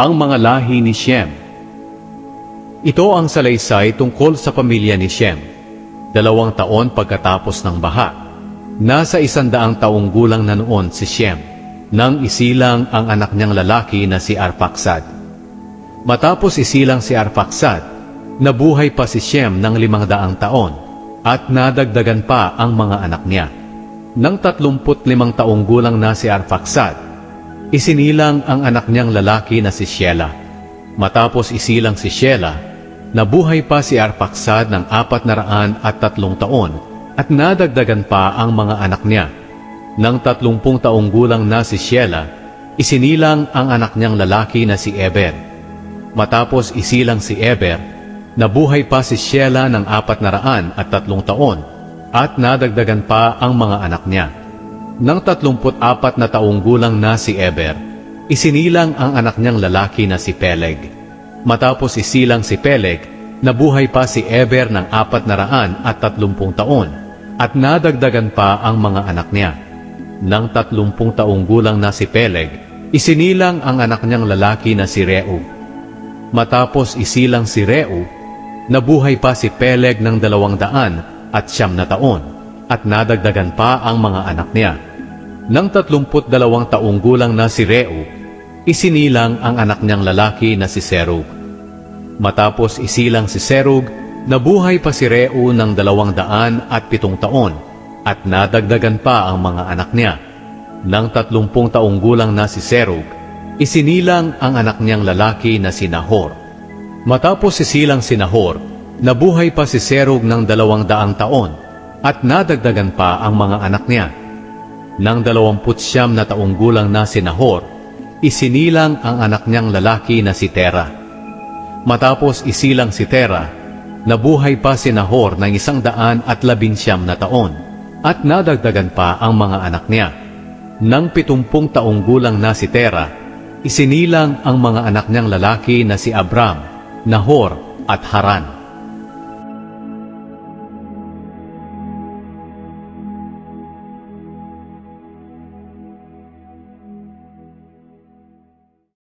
Ang mga lahi ni Shem Ito ang salaysay tungkol sa pamilya ni Shem. Dalawang taon pagkatapos ng baha. Nasa isandaang taong gulang na noon si Shem, nang isilang ang anak niyang lalaki na si Arpaksad. Matapos isilang si Arpaksad, nabuhay pa si Shem ng limang daang taon at nadagdagan pa ang mga anak niya. Nang tatlumput limang taong gulang na si Arpaksad, isinilang ang anak niyang lalaki na si Shelah. Matapos isilang si Shelah, nabuhay pa si Arpaksad ng apat na raan at tatlong taon at nadagdagan pa ang mga anak niya. Nang tatlumpung taong gulang na si Shelah, isinilang ang anak niyang lalaki na si Eber. Matapos isilang si Eber, nabuhay pa si Shelah ng apat na raan at tatlong taon at nadagdagan pa ang mga anak niya. Nang tatlumput apat na taong gulang na si Eber, isinilang ang anak niyang lalaki na si Peleg. Matapos isilang si Peleg, nabuhay pa si Eber ng apat na raan at tatlumpung taon at nadagdagan pa ang mga anak niya. Nang tatlumpung taong gulang na si Peleg, isinilang ang anak niyang lalaki na si Reu. Matapos isilang si Reu, nabuhay pa si Peleg ng dalawang daan at siyam na taon, at nadagdagan pa ang mga anak niya. Nang tatlumput dalawang taong gulang na si Reu, isinilang ang anak niyang lalaki na si Serug. Matapos isilang si Serug, nabuhay pa si Reu ng dalawang daan at pitong taon, at nadagdagan pa ang mga anak niya. Nang tatlumpung taong gulang na si Serug, isinilang ang anak niyang lalaki na si Nahor. Matapos isilang si Nahor, nabuhay pa si Serug ng dalawang daang taon at nadagdagan pa ang mga anak niya. Nang dalawamput siyam na taong gulang na si Nahor, isinilang ang anak niyang lalaki na si Tera. Matapos isilang si Tera, nabuhay pa si Nahor ng isang daan at labinsyam na taon at nadagdagan pa ang mga anak niya. Nang pitumpung taong gulang na si Tera, isinilang ang mga anak niyang lalaki na si Abram, Nahor at Haran.